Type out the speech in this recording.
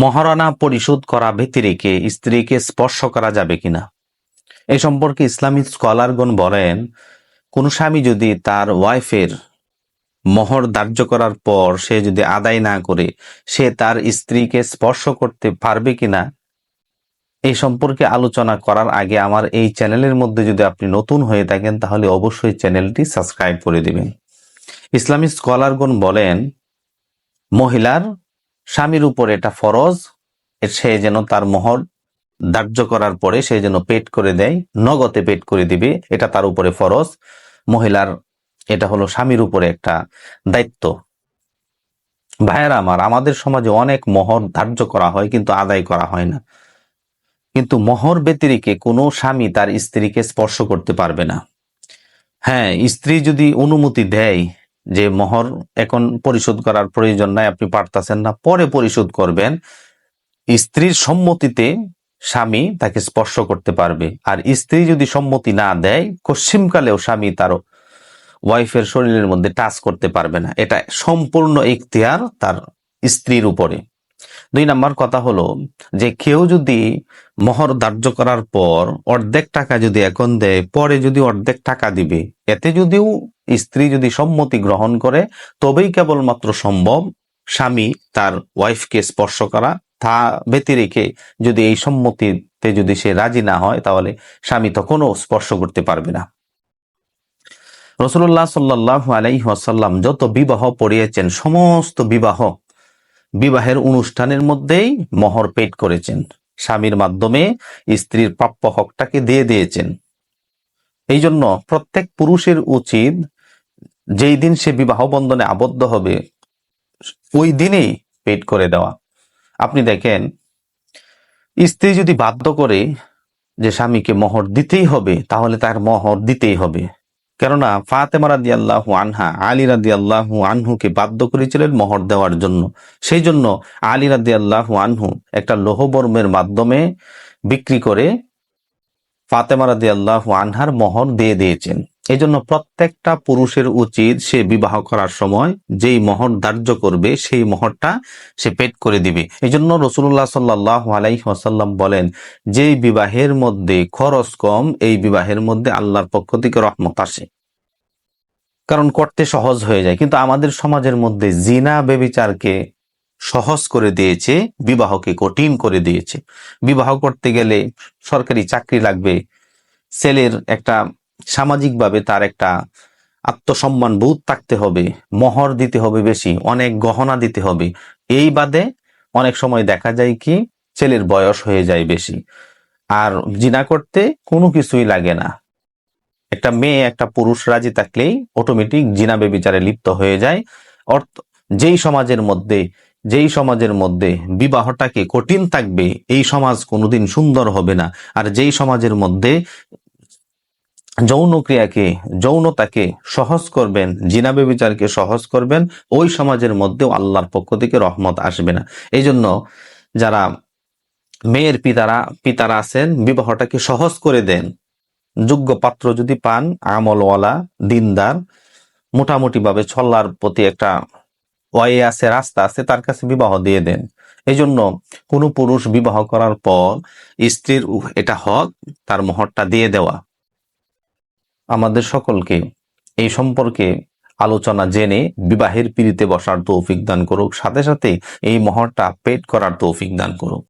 মহারণা পরিশোধ করা ব্যতিরেকে স্ত্রীকে স্পর্শ করা যাবে কিনা? এ সম্পর্কে ইসলামিক স্কলারগণ বলেন, কোন স্বামী যদি তার ওয়াইফের মোহর ধার্য করার পর সে যদি আদায় না করে, সে তার স্ত্রীকে স্পর্শ করতে পারবে কিনা? এই সম্পর্কে আলোচনা করার আগে আমার এই চ্যানেলের মধ্যে যদি আপনি নতুন হয়ে থাকেন, তাহলে অবশ্যই চ্যানেলটি সাবস্ক্রাইব করে দিবেন। ইসলামী স্কলারগণ বলেন, মহিলার স্বামীর উপর এটা ফরজ সে যেন তার মোহর ধার্য করার পরে সে যেন পেট করে দেয়, নগদে পেট করে দিবে, এটা তার উপরে ফরজ। মহিলার এটা হলো স্বামীর উপরে একটা দায়িত্ব। ভাইয়েরা আমার, আমাদের সমাজে অনেক মোহর ধার্য করা হয় কিন্তু আদায় করা হয় না। কিন্তু মোহর ব্যতিরিকে কোনো স্বামী তার স্ত্রীকে স্পর্শ করতে পারবে না। হ্যাঁ স্ত্রী যদি অনুমতি দেয় যে মোহর এখন পরিশোধ করার প্রয়োজন নাই, আপনি পারতাছেন না। পরে পরিশোধ করবেন, স্ত্রীর সম্মতিতে স্বামী তাকে স্পর্শ করতে পারবে। আর স্ত্রী যদি সম্মতি না দেয়, কশ্চিমকালেও স্বামী তার ওয়াইফের শরীরের মধ্যে টাচ করতে পারবে না। এটা সম্পূর্ণ ইখতিয়ার তার স্ত্রীর উপরে। দুই নাম্বার কথা হলো যে, কেউ যদি মোহর ধার্য করার পর অর্ধেক টাকা যদি এখন দেয়, পরে যদি অর্ধেক টাকা দিবে, এতে যদিও স্ত্রী যদি সম্মতি গ্রহণ করে, তবেই কেবলমাত্র সম্ভব স্বামী তার ওয়াইফকে স্পর্শ করা। তা ব্যতিরেকে যদি এই সম্মতিতে যদি সে রাজি না হয়, তাহলে স্বামী তখনও স্পর্শ করতে পারবে না। রসুল্লাহ সাল্লাহ আলাইহাসাল্লাম যত বিবাহ পড়িয়েছেন, সমস্ত বিবাহ বিবাহের অনুষ্ঠানের মধ্যেই মহর পেট করেছেন। স্বামীর মাধ্যমে স্ত্রীর প্রাপ্য হকটাকে দিয়ে দিয়েছেন। এই জন্য প্রত্যেক পুরুষের উচিত যেই দিন সে বিবাহ বন্ধনে আবদ্ধ হবে, ওই দিনেই পেট করে দেওয়া। আপনি দেখেন, স্ত্রী যদি বাধ্য করে যে স্বামীকে মোহর দিতেই হবে, তাহলে তার মোহর দিতেই হবে। কেননা ফাতেমা রাদি আল্লাহ আনহা, আলী রাদি আল্লাহ আনহুকে বাধ্য করেছিলেন মোহর দেওয়ার জন্য। সেই জন্য আলী রাদি আল্লাহ আনহু একটা লোহবর্মের মাধ্যমে বিক্রি করে ফাতেমা রাদি আল্লাহ আনহার মোহর দিয়ে দিয়েছেন। এই জন্য প্রত্যেকটা পুরুষের উচিত সে বিবাহ করার সময় যেই মহর ধার্য করবে, সেই মহরটা সে পেট করে দিবে। এই জন্য রসুল্লাহ সাল্লাহ আলাইসাল্লাম বলেন, যেই বিবাহের মধ্যে খরচ কম, এই বিবাহের মধ্যে আল্লাহর পক্ষ থেকে রহমত আসে। কারণ করতে সহজ হয়ে যায়। কিন্তু আমাদের সমাজের মধ্যে জিনা বেবিচারকে সহজ করে দিয়েছে, বিবাহকে কঠিন করে দিয়েছে। বিবাহ করতে গেলে সরকারি চাকরি লাগবে ছেলের একটা সামাজিকভাবে তার একটা আত্মসম্মান বোধ থাকতে হবে, মহর দিতে হবে বেশি, অনেক গহনা দিতে হবে। এই বাদে অনেক সময় দেখা যায় কি, ছেলের বয়স হয়ে যায় বেশি। আর জিনা করতে কোনো কিছুই লাগে না। একটা মেয়ে, একটা পুরুষ রাজি থাকলেই অটোমেটিক জিনা বেবিচারে লিপ্ত হয়ে যায়। অর্থ, যেই সমাজের মধ্যে, যেই সমাজের মধ্যে বিবাহটাকে কঠিন থাকবে, এই সমাজ কোনোদিন সুন্দর হবে না। আর যেই সমাজের মধ্যে যৌন ক্রিয়াকে যৌনতাকে সহজ করবেন, জিনাবে বিচারকে সহজ করবেন, ওই সমাজের মধ্যেও আল্লাহর পক্ষ থেকে রহমত আসবে না। এই জন্য যারা মেয়ের পিতারা পিতারা আছেন, বিবাহটাকে সহজ করে দেন। যোগ্য পাত্র যদি পান, আমলওয়ালা, দিনদার মোটামুটি ভাবে ছল্লার প্রতি একটা ওয়ে আছে, রাস্তা আছে, তার কাছে বিবাহ দিয়ে দেন। এই জন্য কোনো পুরুষ বিবাহ করার পর স্ত্রীর এটা হক, তার মোহরটা দিয়ে দেওয়া। আমাদের সকলকে এই সম্পর্কে আলোচনা জেনে বিবাহের পিড়িতে বসার তৌফিক দান করুক। সাথে সাথে এই মহরটা পেট করার তৌফিক দান করুক।